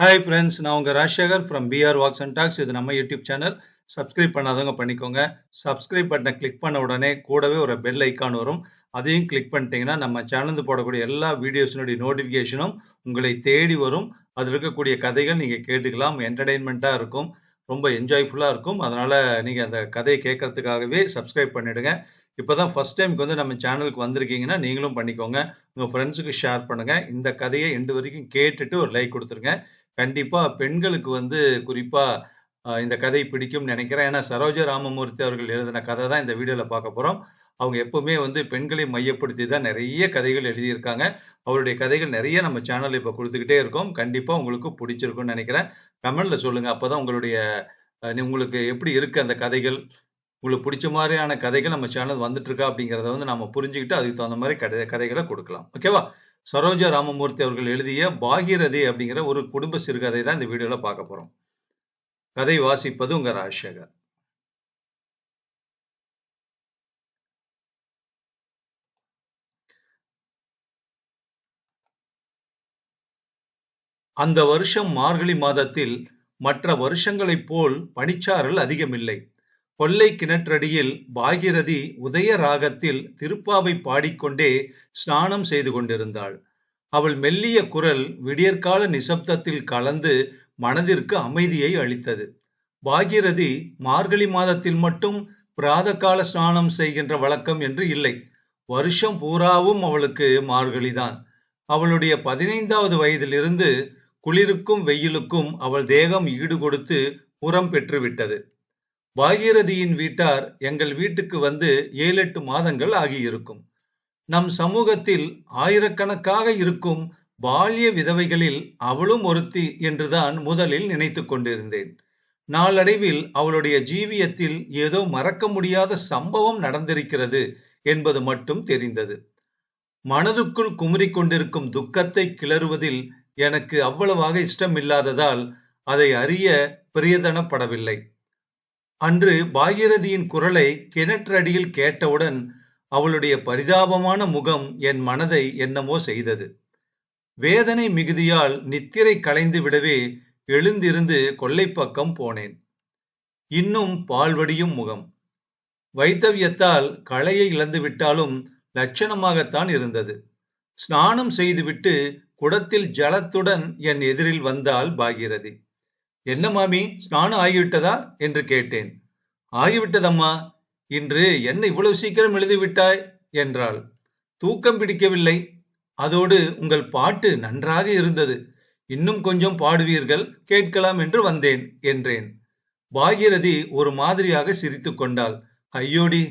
Hi friends நான் உங்கள் Rajasekar from PR walks and talks இது நம்ம யூடியூப் சேனல் சப்ஸ்கிரைப் பண்ணாதவங்க பண்ணிக்கோங்க. சப்ஸ்கிரைப் பட்டனை கிளிக் பண்ண உடனே கூடவே ஒரு பெல் ஐக்கான் வரும். அதையும் கிளிக் பண்ணிட்டீங்கன்னா நம்ம சேனல்ந்து போடக்கூடிய எல்லா வீடியோஸினுடைய நோட்டிஃபிகேஷனும் உங்களை தேடி வரும். அதில் இருக்கக்கூடிய கதைகள் நீங்கள் கேட்டுக்கலாம். என்டர்டெயின்மெண்ட்டாக இருக்கும். ரொம்ப என்ஜாய்ஃபுல்லாக இருக்கும். அதனால் நீங்கள் அந்த கதையை கேட்கறதுக்காகவே சப்ஸ்கிரைப் பண்ணிவிடுங்க இப்போ தான் ஃபஸ்ட் டைமுக்கு வந்து நம்ம சேனலுக்கு வந்திருக்கீங்கன்னா நீங்களும் பண்ணிக்கோங்க. உங்கள் ஃப்ரெண்ட்ஸுக்கு ஷேர் பண்ணுங்கள் இந்த கதையை எண்டு வரைக்கும் கேட்டுட்டு ஒரு லைக் கொடுத்துருங்க. கண்டிப்பா பெண்களுக்கு வந்து குறிப்பா இந்த கதை பிடிக்கும்னு நினைக்கிறேன். ஏன்னா சரோஜ ராமமூர்த்தி அவர்கள் எழுதின கதை தான் இந்த வீடியோல பார்க்க போறோம். அவங்க எப்பவுமே வந்து பெண்களை மையப்படுத்தி தான் நிறைய கதைகள் எழுதியிருக்காங்க. அவருடைய கதைகள் நிறைய நம்ம சேனல் இப்போ கொடுத்துக்கிட்டே இருக்கோம். கண்டிப்பா உங்களுக்கு பிடிச்சிருக்கும்னு நினைக்கிறேன். கமெண்ட்ல சொல்லுங்க. அப்போதான் உங்களுடைய நீ- உங்களுக்கு எப்படி இருக்கு அந்த கதைகள்? உங்களுக்கு பிடிச்ச மாதிரியான கதைகள் நம்ம சேனல் வந்துட்டு இருக்கா அப்படிங்கிறத வந்து நம்ம புரிஞ்சுக்கிட்டு அதுக்கு தகுந்த மாதிரி கதை கதைகளை கொடுக்கலாம். ஓகேவா? சரோஜா ராமமூர்த்தி அவர்கள் எழுதிய பாகிரதி அப்படிங்கிற ஒரு குடும்ப சிறுகதை தான் இந்த வீடியோல பார்க்க போறோம். கதை வாசிப்பது உங்க ராஜசேகர். அந்த வருஷம் மார்கழி மாதத்தில் மற்ற வருஷங்களைப் போல் பனிச்சாரல் அதிகமில்லை. கொல்லை கிணற்றடியில் பாகிரதி உதய ராகத்தில் திருப்பாவை பாடிக்கொண்டே ஸ்நானம் செய்து கொண்டிருந்தாள். அவள் மெல்லிய குரல் விடியற்கால நிசப்தத்தில் கலந்து மனதிற்கு அமைதியை அளித்தது. பாகிரதி மார்கழி மாதத்தில் மட்டும் பிராதகால ஸ்நானம் செய்கின்ற வழக்கம் என்று இல்லை. வருஷம் பூராவும் அவளுக்கு மார்கழிதான். அவளுடைய பதினைந்தாவது வயதிலிருந்து குளிருக்கும் வெயிலுக்கும் அவள் தேகம் ஈடு கொடுத்து உரம் பெற்றுவிட்டது. பாகீரதியின் வீட்டார் எங்கள் வீட்டுக்கு வந்து ஏழு எட்டு மாதங்கள் ஆகியிருக்கும். நம் சமூகத்தில் ஆயிரக்கணக்காக இருக்கும் பால்ய விதவைகளில் அவளும் ஒருத்தி என்றுதான் முதலில் நினைத்து கொண்டிருந்தேன். நாளடைவில் அவளுடைய ஜீவியத்தில் ஏதோ மறக்க முடியாத சம்பவம் நடந்திருக்கிறது என்பது மட்டும் தெரிந்தது. மனதுக்குள் குமுறிக் கொண்டிருக்கும் துக்கத்தை கிளறுவதில் எனக்கு அவ்வளவாக இஷ்டமில்லாததால் அதை அறிய பிரியதனப்படவில்லை. அன்று பாகீரதியின் குரலை கிணற்றடியில் கேட்டவுடன் அவளுடைய பரிதாபமான முகம் என் மனதை என்னமோ செய்தது. வேதனை மிகுதியால் நித்திரை கலைந்து விடவே எழுந்திருந்து கொல்லைப்பக்கம் போனேன். இன்னும் பால்வடியும் முகம். வைத்தவியத்தால் களையை இழந்து விட்டாலும் லட்சணமாகத்தான் இருந்தது. ஸ்நானம் செய்துவிட்டு குடத்தில் ஜலத்துடன் என் எதிரில் வந்தால் பாகிரதி என்ன மாமி ஸ்நானம் ஆகிவிட்டதா? என்று கேட்டேன். ஆகிவிட்டதம்மா இன்று என்ன இவ்வளவு சீக்கிரம் எழுதிவிட்டாய்? என்றாள். தூக்கம் பிடிக்கவில்லை. அதோடு உங்கள் பாட்டு நன்றாக இருந்தது. இன்னும் கொஞ்சம் பாடுவீர்கள் கேட்கலாம் என்று வந்தேன் என்றேன். பாகிரதி ஒரு மாதிரியாக சிரித்து கொண்டாள். ஐயோடி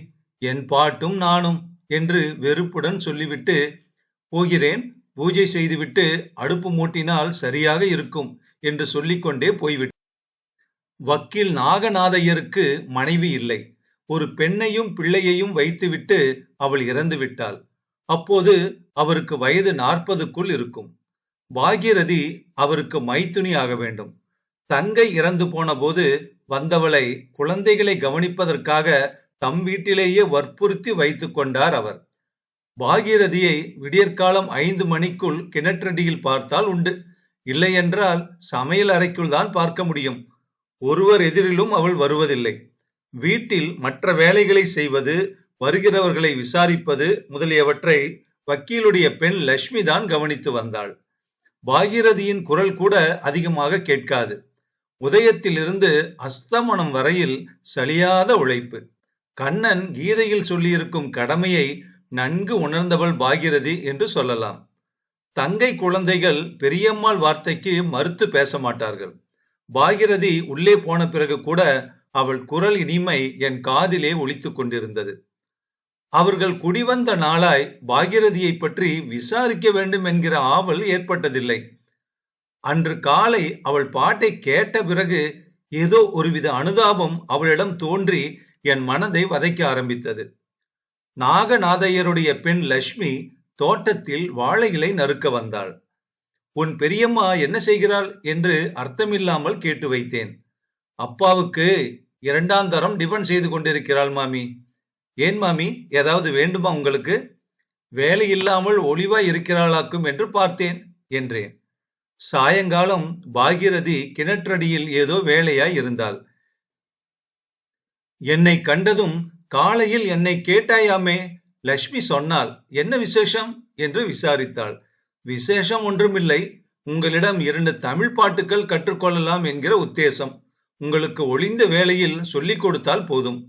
என் பாட்டும் நானும் என்று வெறுப்புடன் சொல்லிவிட்டு போகிறேன் பூஜை செய்துவிட்டு அடுப்பு மூட்டினால் சரியாக இருக்கும். என்று சொல்லிக்கொண்டே போய்விட்டார் வக்கீல் நாகநாதையருக்கு மனைவி இல்லை. ஒரு பெண்ணையும் பிள்ளையையும் வைத்துவிட்டு அவள் இறந்து விட்டாள் அப்போது அவருக்கு வயது நாற்பதுக்குள் இருக்கும். பாகீரதி அவருக்கு மைத்துனி ஆக வேண்டும். தங்கை இறந்து போனபோது வந்தவளை குழந்தைகளை கவனிப்பதற்காக தம் வீட்டிலேயே வற்புறுத்தி வைத்துக் கொண்டார் அவர். பாகீரதியை விடியற்காலம் ஐந்து மணிக்குள் கிணற்றடியில் பார்த்தால் உண்டு. இல்லையென்றால் சமையல் அறைக்குள் தான் பார்க்க முடியும். ஒருவர் எதிரிலும் அவள் வருவதில்லை. வீட்டில் மற்ற வேலைகளை செய்வது வருகிறவர்களை விசாரிப்பது முதலியவற்றை வக்கீலுடைய பெண் லட்சுமி தான் கவனித்து வந்தாள். பாகிரதியின் குரல் கூட அதிகமாக கேட்காது. உதயத்திலிருந்து அஸ்தமனம் வரையில் சலியாத உழைப்பு. கண்ணன் கீதையில் சொல்லியிருக்கும் கடமையை நன்கு உணர்ந்தவள் பாகிரதி என்று சொல்லலாம். தங்கை குழந்தைகள் பெரியம்மாள் வார்த்தைக்கு மறுத்து பேச மாட்டார்கள். பாகிரதி உள்ளே போன பிறகு கூட அவள் குரல் இனிமை என் காதிலே ஒலித்துக் கொண்டிருந்தது. அவர்கள் குடிவந்த நாளாய் பாகிரதியை பற்றி விசாரிக்க வேண்டும் என்கிற ஆவல் ஏற்பட்டதில்லை. அன்று காலை அவள் பாட்டை கேட்ட பிறகு ஏதோ ஒருவித அனுதாபம் அவளிடம் தோன்றி என் மனதை வதைக்க ஆரம்பித்தது. நாகநாதையருடைய பெண் லட்சுமி தோட்டத்தில் வாழை இலை நறுக்க வந்தாள். உன் பெரியம்மா என்ன செய்கிறாள்? என்று அர்த்தமில்லாமல் கேட்டு வைத்தேன். அப்பாவுக்கு இரண்டாம் தரம் டிபன் செய்து கொண்டிருக்கிறாள் மாமி. ஏன் மாமி? ஏதாவது வேண்டுமா உங்களுக்கு? வேலை இல்லாமல் ஒளிவாய் இருக்கிறாளாக்கும் என்று பார்த்தேன் என்றேன். சாயங்காலம் பாகிரதி கிணற்றடியில் ஏதோ வேலையாய் இருந்தாள். என்னை கண்டதும் காலையில் என்னை கேட்டாயாமே? லட்சுமி சொன்னாள் என்ன விசேஷம்? என்று விசாரித்தாள். விசேஷம் ஒன்றுமில்லை. உங்களிடம் இரண்டு தமிழ் பாட்டுகள் கற்றுக்கொள்ளலாம் என்கிற உத்தேசம். உங்களுக்கு ஒளிந்த வேளையில் சொல்லிக் கொடுத்தால் போதும்.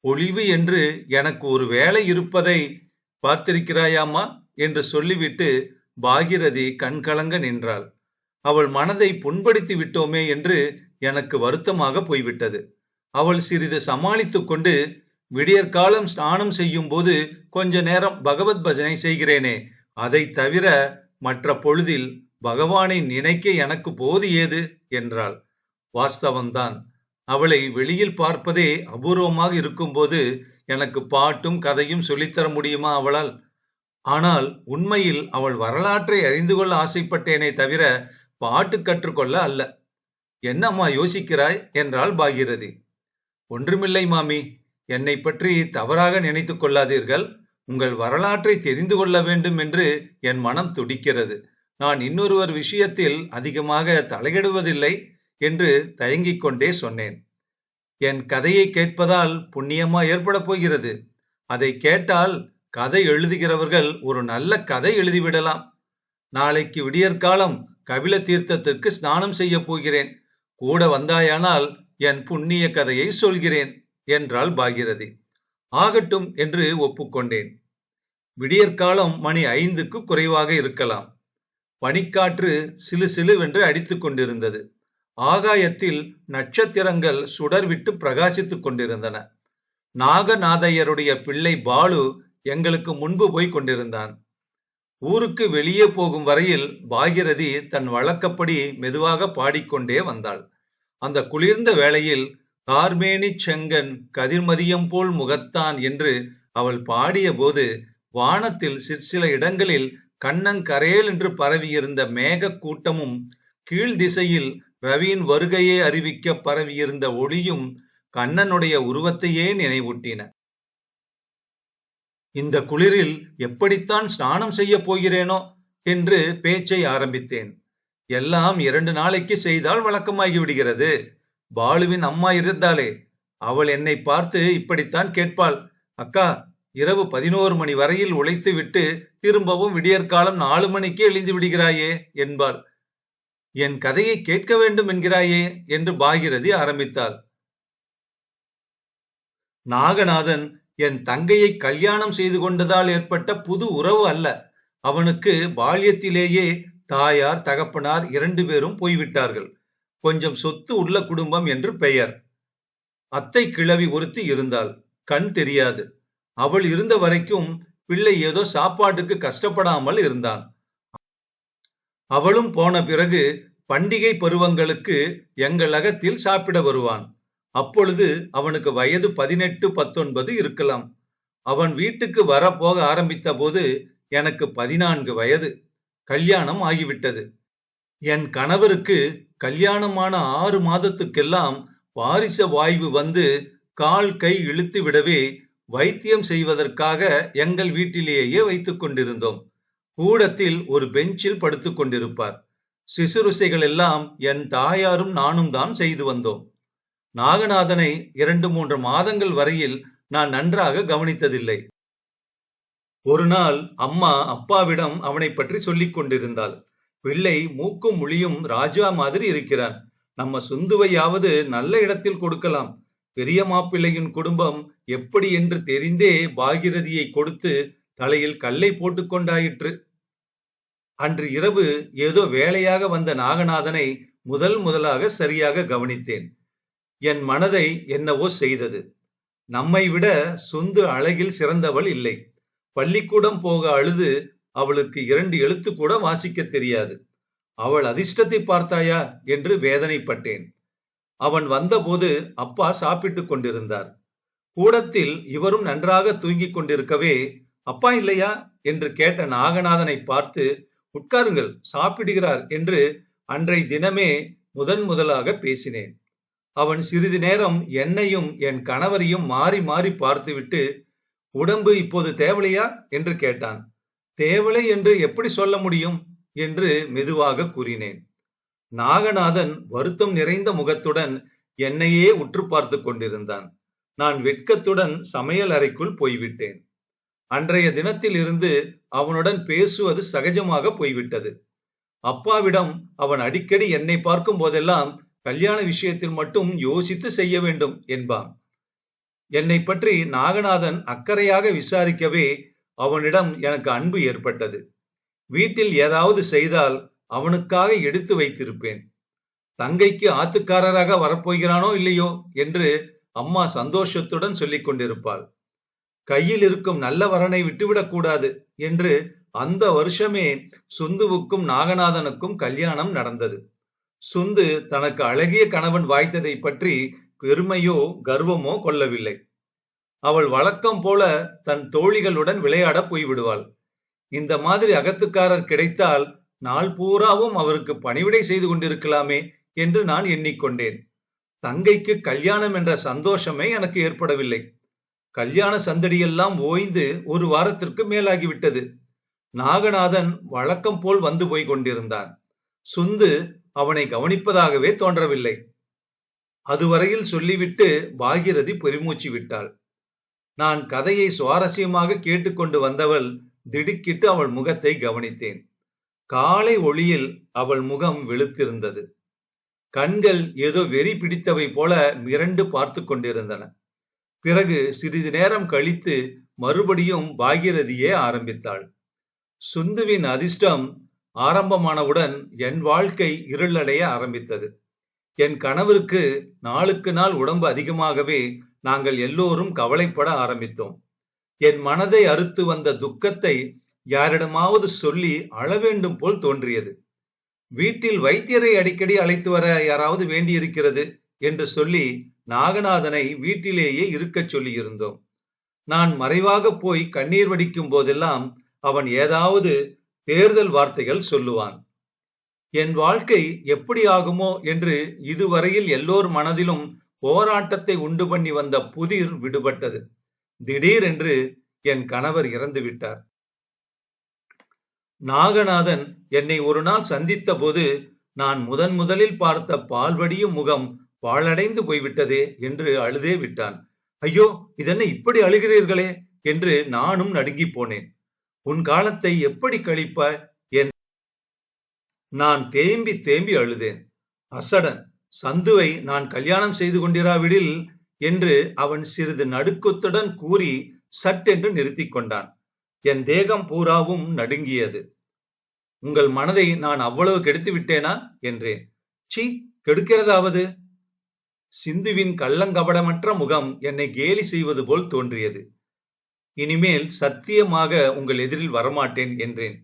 ஒளிவு என்று எனக்கு ஒரு வேலை இருப்பதை பார்த்திருக்கிறாயாமா என்று சொல்லிவிட்டு பாகிரதி கண்கலங்க நின்றாள். அவள் மனதை புண்படுத்தி விட்டோமே என்று எனக்கு வருத்தமாக போய்விட்டது. அவள் சிறிது சமாளித்துக் கொண்டு விடியற்காலம் ஸ்நானம் செய்யும் போது கொஞ்ச நேரம் பகவத் பஜனை செய்கிறேனே. அதை தவிர மற்ற பொழுதில் பகவானை நினைக்க எனக்கு போது ஏது? என்றாள். வாஸ்தவன்தான் அவளை வெளியில் பார்ப்பதே அபூர்வமாக இருக்கும்போது எனக்கு பாட்டும் கதையும் சொல்லித்தர முடியுமா அவளால்? ஆனால் உண்மையில் அவள் வரலாற்றை அறிந்து கொள்ள ஆசைப்பட்டேனே தவிர பாட்டு கற்றுக்கொள்ள அல்ல. என்னம்மா யோசிக்கிறாய்? என்றாள் பாகிரதி ஒன்றுமில்லை மாமி. என்னை பற்றி தவறாக நினைத்துக் கொள்ளாதீர்கள். உங்கள் வரலாற்றை தெரிந்து கொள்ள வேண்டும் என்று என் மனம் துடிக்கிறது. நான் இன்னொருவர் விஷயத்தில் அதிகமாக தலையிடுவதில்லை என்று தயங்கிக் கொண்டே சொன்னேன். என் கதையை கேட்பதால் புண்ணியமா ஏற்பட போகிறது. அதை கேட்டால் கதை எழுதுகிறவர்கள் ஒரு நல்ல கதை எழுதிவிடலாம். நாளைக்கு விடியற்காலம் கபில தீர்த்தத்திற்கு ஸ்நானம் செய்ய போகிறேன். கூட வந்தாயானால் என் புண்ணிய கதையை சொல்கிறேன். என்றாள் பாகிரதி ஆகட்டும் என்று ஒப்புக்கொண்டேன். விடியற்காலம் மணி ஐந்துக்கு குறைவாக இருக்கலாம். பனிக்காற்று சிலு சிலுவென்று அடித்துக் கொண்டிருந்தது. ஆகாயத்தில் நட்சத்திரங்கள் சுடர்விட்டு பிரகாசித்துக் கொண்டிருந்தன. நாகநாதையருடைய பிள்ளை பாலு எங்களுக்கு முன்பு போய் கொண்டிருந்தான். ஊருக்கு வெளியே போகும் வரையில் பாகிரதி தன் வழக்கப்படி மெதுவாக பாடிக்கொண்டே வந்தாள். அந்த குளிர்ந்த வேளையில் கார்மேனிச் செங்கன் கதிர்மதியம் போல் முகத்தான் என்று அவள் பாடிய போது வானத்தில் சிற்சில இடங்களில் கண்ணங்கரேல் என்று பரவியிருந்த மேகக் கூட்டமும் கீழ் திசையில் ரவியின் வருகையை அறிவிக்க பரவியிருந்த ஒளியும் கண்ணனுடைய உருவத்தையே நினைவூட்டின. இந்த குளிரில் எப்படித்தான் ஸ்நானம் செய்ய போகிறேனோ? என்று பேச்சை ஆரம்பித்தேன். எல்லாம் இரண்டு நாளைக்கு செய்தால் வழக்கமாகி விடுகிறது பாலுவின் அம்மா இருந்தாளே. அவள் என்னை பார்த்து இப்படித்தான் கேட்பாள். அக்கா இரவு பதினோரு மணி வரையில் உழைத்து விட்டு திரும்பவும் விடியற்காலம் நாலு மணிக்கு எழுந்து விடுகிறாயே என்பாள். என் கதையை கேட்க வேண்டும் என்கிறாயே என்று பாகிரதி ஆரம்பித்தாள். நாகநாதன் என் தங்கையை கல்யாணம் செய்து கொண்டதால் ஏற்பட்ட புது உறவு அல்ல. அவனுக்கு பால்யத்திலேயே தாயார் தகப்பனார் இரண்டு பேரும் போய்விட்டார்கள். கொஞ்சம் சொத்து உள்ள குடும்பம் என்று பெயர். அத்தை கிழவி ஒருத்தி இருந்தாள். கண் தெரியாது. அவள் இருந்த வரைக்கும் பிள்ளை ஏதோ சாப்பாட்டுக்கு கஷ்டப்படாமல் இருந்தான். அவளும் போன பிறகு பண்டிகை பருவங்களுக்கு எங்கள் அகத்தில் சாப்பிட வருவான். அப்பொழுது அவனுக்கு வயது பதினெட்டு பத்தொன்பது இருக்கலாம். அவன் வீட்டுக்கு வரப்போக ஆரம்பித்த போது எனக்கு பதினான்கு வயது. கல்யாணம் ஆகிவிட்டது. என் கணவருக்கு கல்யாணமான ஆறு மாதத்துக்கெல்லாம் வாரிச வாய்வு வந்து கால் கை இழுத்து விடவே வைத்தியம் செய்வதற்காக எங்கள் வீட்டிலேயே வைத்துக் கொண்டிருந்தோம். கூடத்தில் ஒரு பெஞ்சில் படுத்துக் கொண்டிருப்பார். சிசுருசைகள் எல்லாம் என் தாயாரும் நானும் தான் செய்து வந்தோம். நாகநாதனை இரண்டு மூன்று மாதங்கள் வரையில் நான் நன்றாக கவனித்ததில்லை. ஒரு நாள் அம்மா அப்பாவிடம் அவனை பற்றி சொல்லிக் கொண்டிருந்தாள். பிள்ளை மூக்கும் முழியும் ராஜா மாதிரி இருக்கிறான். நம்ம சுந்துவையாவது நல்ல இடத்தில் கொடுக்கலாம். பெரிய மாப்பிள்ளையின் குடும்பம் எப்படி என்று தெரிந்தே பாகிரதியை கொடுத்து தலையில் கல்லை போட்டுக்கொண்டாயிற்று அன்று இரவு ஏதோ வேலையாக வந்த நாகநாதனை முதல் முதலாக சரியாக கவனித்தேன். என் மனதை என்னவோ செய்தது. நம்மை விட சுந்து அழகில் சிறந்தவள் இல்லை. பள்ளிக்கூடம் போக அழுது அவளுக்கு இரண்டு எழுத்து கூட வாசிக்க தெரியாது. அவள் அதிர்ஷ்டத்தை பார்த்தாயா என்று வேதனைப்பட்டேன். அவன் வந்தபோது அப்பா சாப்பிட்டுக் கொண்டிருந்தார். கூடத்தில் இவரும் நன்றாக தூங்கிக் கொண்டிருக்கவே அப்பா இல்லையா? என்று கேட்ட நாகநாதனை பார்த்து உட்காருங்கள் சாப்பிடுகிறார் என்று அன்றை தினமே முதன் முதலாக பேசினேன். அவன் சிறிது நேரம் என்னையும் என் கணவரையும் மாறி மாறி பார்த்துவிட்டு உடம்பு இப்போது தேவலையா? என்று கேட்டான். தேவலை என்று எப்படி சொல்ல முடியும்? என்று மெதுவாக கூறினேன். நாகநாதன் வருத்தம் நிறைந்த முகத்துடன் என்னையே உற்று பார்த்து கொண்டிருந்தான். நான் வெட்கத்துடன் சமையல் அறைக்குள் போய்விட்டேன். அன்றைய தினத்தில் இருந்து அவனுடன் பேசுவது சகஜமாக போய்விட்டது. அப்பாவிடம் அவன் அடிக்கடி என்னை பார்க்கும் போதெல்லாம் கல்யாண விஷயத்தில் மட்டும் யோசித்து செய்ய வேண்டும் என்பான். என்னை பற்றி நாகநாதன் அக்கறையாக விசாரிக்கவே அவனிடம் எனக்கு அன்பு ஏற்பட்டது. வீட்டில் ஏதாவது செய்தால் அவனுக்காக எடுத்து வைத்திருப்பேன். தங்கைக்கு ஆத்துக்காரராக வரப்போகிறானோ இல்லையோ என்று அம்மா சந்தோஷத்துடன் சொல்லிக் கொண்டிருப்பாள். கையில் இருக்கும் நல்ல வரனை விட்டுவிடக்கூடாது என்று அந்த வருஷமே சுந்துவுக்கும் நாகநாதனுக்கும் கல்யாணம் நடந்தது. சுந்து தனக்கு அழகிய கணவன் வாய்த்ததை பற்றி பெருமையோ கர்வமோ கொள்ளவில்லை. அவள் வழக்கம் போல தன் தோழிகளுடன் விளையாட போய்விடுவாள். இந்த மாதிரி அகத்துக்காரர் கிடைத்தால் நாள் பூராவும் அவருக்கு பணிவிடை செய்து கொண்டிருக்கலாமே என்று நான் எண்ணிக்கொண்டேன். தங்கைக்கு கல்யாணம் என்ற சந்தோஷமே எனக்கு ஏற்படவில்லை. கல்யாண சந்தடியெல்லாம் ஓய்ந்து ஒரு வாரத்திற்கு மேலாகிவிட்டது. நாகநாதன் வழக்கம் போல் வந்து போய் கொண்டிருந்தான். சுந்து அவனை கவனிப்பதாகவே தோன்றவில்லை. அதுவரையில் சொல்லிவிட்டு பாகிரதி பெருமூச்சு விட்டாள். நான் கதையை சுவாரஸ்யமாக கேட்டுக்கொண்டு வந்தவள் திடுக்கிட்டு அவள் முகத்தை கவனித்தேன். காலை ஒளியில் அவள் முகம் வெளுத்திருந்தது. கண்கள் ஏதோ வெறி பிடித்தவை போல மிரண்டு பார்த்து கொண்டிருந்தன. பிறகு சிறிது நேரம் கழித்து மறுபடியும் பாகிரதியே ஆரம்பித்தாள். சுந்துவின் அதிர்ஷ்டம் ஆரம்பமானவுடன் என் வாழ்க்கை இருளடைய ஆரம்பித்தது. என் கணவருக்கு நாளுக்கு நாள் உடம்பு அதிகமாகவே நாங்கள் எல்லோரும் கவலைப்பட ஆரம்பித்தோம். என் மனதை அறுத்து வந்த துக்கத்தை யாரிடமாவது சொல்லி அளவேண்டும் போல் தோன்றியது. வீட்டில் வைத்தியரை அடிக்கடி அழைத்து வர யாராவது வேண்டியிருக்கிறது என்று சொல்லி நாகநாதனை வீட்டிலேயே இருக்கச் சொல்லியிருந்தோம். நான் மறைவாக போய் கண்ணீர் வடிக்கும் போதெல்லாம் அவன் ஏதாவது தேர்தல் வார்த்தைகள் சொல்லுவான். என் வாழ்க்கை எப்படி ஆகுமோ? என்று இதுவரையில் எல்லோர் மனதிலும் போராட்டத்தை உண்டு பண்ணி வந்த புதிர் விடுபட்டது. திடீரென்று என் கணவர் இறந்து விட்டார். நாகநாதன் என்னை ஒரு நாள் சந்தித்த போது நான் முதன் முதலில் பார்த்த பால்வடியும் முகம் பாழடைந்து போய்விட்டதே என்று அழுதே விட்டான். ஐயோ இதென்ன இப்படி அழுகிறீர்களே என்று நானும் நடுங்கி போனேன். உன் காலத்தை எப்படி கழிப்பாய் என் நான் தேம்பி தேம்பி அழுதேன். அசடன் சந்துவை நான் கல்யாணம் செய்து கொண்டிராவிடில் என்று அவன் சிறிது நடுக்கத்துடன் கூறி சட்டென்று நிறுத்தி கொண்டான். என் தேகம் பூராவும் நடுங்கியது. உங்கள் மனதை நான் அவ்வளவு கெடுத்து விட்டேனா? என்றேன். சி கெடுக்கிறதாவது? சிந்துவின் கள்ளங்கபடமற்ற முகம் என்னை கேலி செய்வது போல் தோன்றியது. இனிமேல் சத்தியமாக உங்கள் எதிரில் வரமாட்டேன் என்றேன்.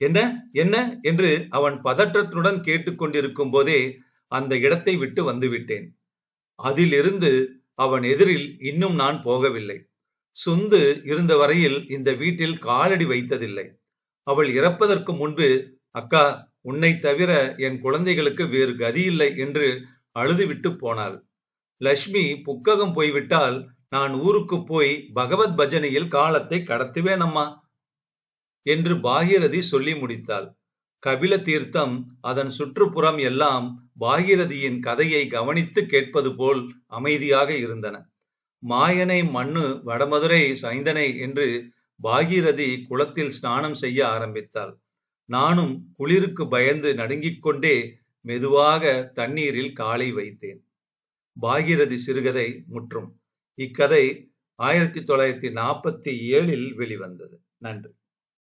என்ன என்ன? என்று அவன் பதற்றத்துடன் கேட்டுக்கொண்டிருக்கும் போதே அந்த இடத்தை விட்டு வந்துவிட்டேன் அதிலிருந்து அவன் எதிரில் இன்னும் நான் போகவில்லை. சுந்து இருந்த வரையில் இந்த வீட்டில் காலடி வைத்ததில்லை. அவள் இறப்பதற்கு முன்பு அக்கா உன்னை தவிர என் குழந்தைகளுக்கு வேறு கதியில்லை என்று அழுதுவிட்டு போனாள். லட்சுமி புக்ககம் போய்விட்டால் நான் ஊருக்கு போய் பகவத் பஜனையில் காலத்தை கடத்துவேன் அம்மா என்று பாகீரதி சொல்லி முடித்தாள். கபில தீர்த்தம் அதன் சுற்றுப்புறம் எல்லாம் பாகிரதியின் கதையை கவனித்து கேட்பது போல் அமைதியாக இருந்தன. மாயனை மண்ணு வடமதுரை சைந்தனை என்று பாகீரதி குளத்தில் ஸ்நானம் செய்ய ஆரம்பித்தாள். நானும் குளிருக்கு பயந்து நடுங்கிக் கொண்டே மெதுவாக தண்ணீரில் காலை வைத்தேன். பாகிரதி சிறுகதை முற்றும். இக்கதை ஆயிரத்தி தொள்ளாயிரத்தி நாற்பத்தி ஏழில் வெளிவந்தது. நன்றி.